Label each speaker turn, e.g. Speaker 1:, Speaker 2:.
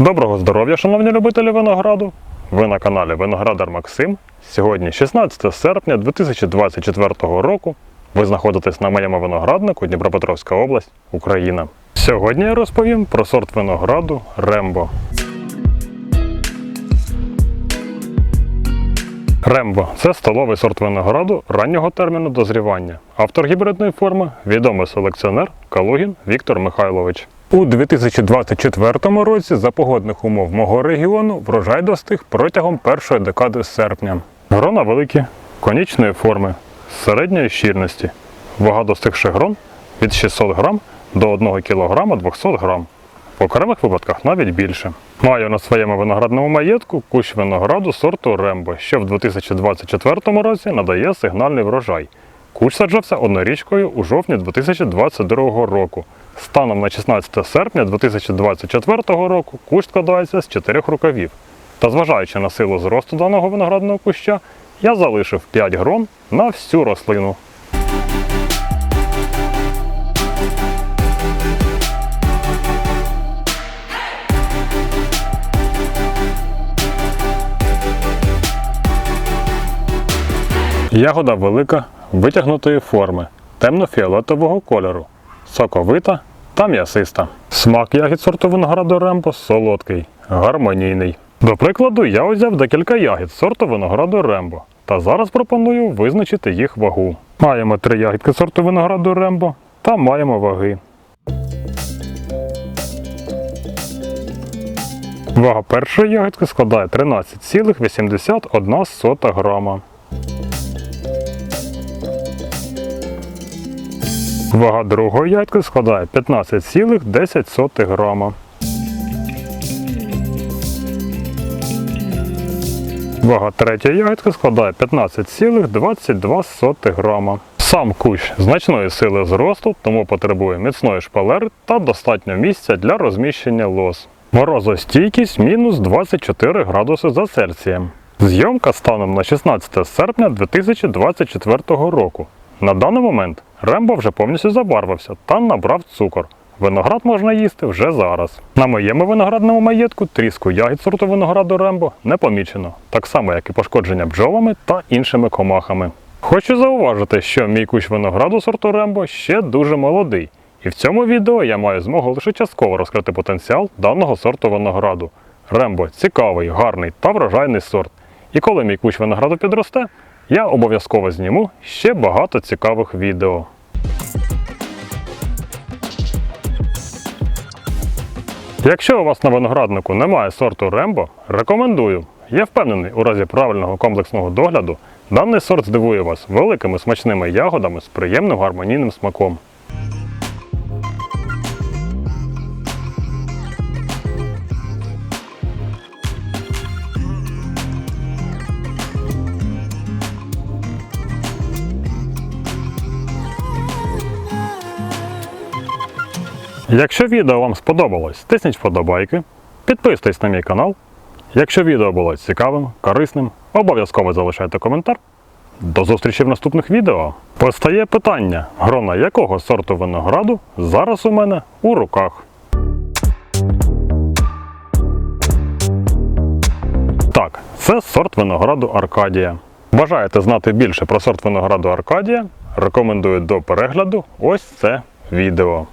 Speaker 1: Доброго здоров'я, шановні любителі винограду! Ви на каналі Виноградар Максим. Сьогодні 16 серпня 2024 року. Ви знаходитесь на моєму винограднику Дніпропетровська область, Україна. Сьогодні я розповім про сорт винограду Рембо. Рембо це столовий сорт винограду раннього терміну дозрівання. Автор гібридної форми відомий селекціонер Калугін Віктор Михайлович. У 2024 році за погодних умов мого регіону врожай достиг протягом першої декади серпня. Грона великі, конічної форми, середньої щільності. Вага достигших грон від 600 грам до 1 кг 200 грам. В окремих випадках навіть більше. Маю на своєму виноградному маєтку кущ винограду сорту Рембо, що в 2024 році надає сигнальний врожай. Кущ саджався однорічкою у жовтні 2022 року. Станом на 16 серпня 2024 року кущ складається з чотирьох рукавів. Та зважаючи на силу зросту даного виноградного куща, я залишив 5 грон на всю рослину. Ягода велика, витягнутої форми, темно-фіолетового кольору, соковита та м'ясиста. Смак ягід сорту винограду Рембо солодкий, гармонійний. До прикладу, я взяв декілька ягід сорту винограду Рембо та зараз пропоную визначити їх вагу. Маємо три ягідки сорту винограду Рембо та маємо ваги. Вага першої ягідки складає 13,81 грама. Вага другої ягідки складає 15,10 грама. Вага третьої ягідки складає 15,22 грама. Сам кущ значної сили зросту, тому потребує міцної шпалери та достатньо місця для розміщення лоз. Морозостійкість мінус 24 градуси за Цельсієм. Зйомка станом на 16 серпня 2024 року. На даний момент Рембо вже повністю забарвився та набрав цукор. Виноград можна їсти вже зараз. На моєму виноградному маєтку тріску ягід сорту винограду Рембо не помічено, так само як і пошкодження бджолами та іншими комахами. Хочу зауважити, що мій кущ винограду сорту Рембо ще дуже молодий, і в цьому відео я маю змогу лише частково розкрити потенціал даного сорту винограду. Рембо цікавий, гарний та врожайний сорт. І коли мій кущ винограду підросте, я обов'язково зніму ще багато цікавих відео. Якщо у вас на винограднику немає сорту Рембо, рекомендую. Я впевнений, у разі правильного комплексного догляду даний сорт здивує вас великими смачними ягодами з приємним гармонійним смаком. Якщо відео вам сподобалось, тисніть вподобайки, підписуйтесь на мій канал. Якщо відео було цікавим, корисним, обов'язково залишайте коментар. До зустрічі в наступних відео. Постає питання, грона якого сорту винограду зараз у мене у руках. Так, це сорт винограду Аркадія. Бажаєте знати більше про сорт винограду Аркадія? Рекомендую до перегляду ось це відео.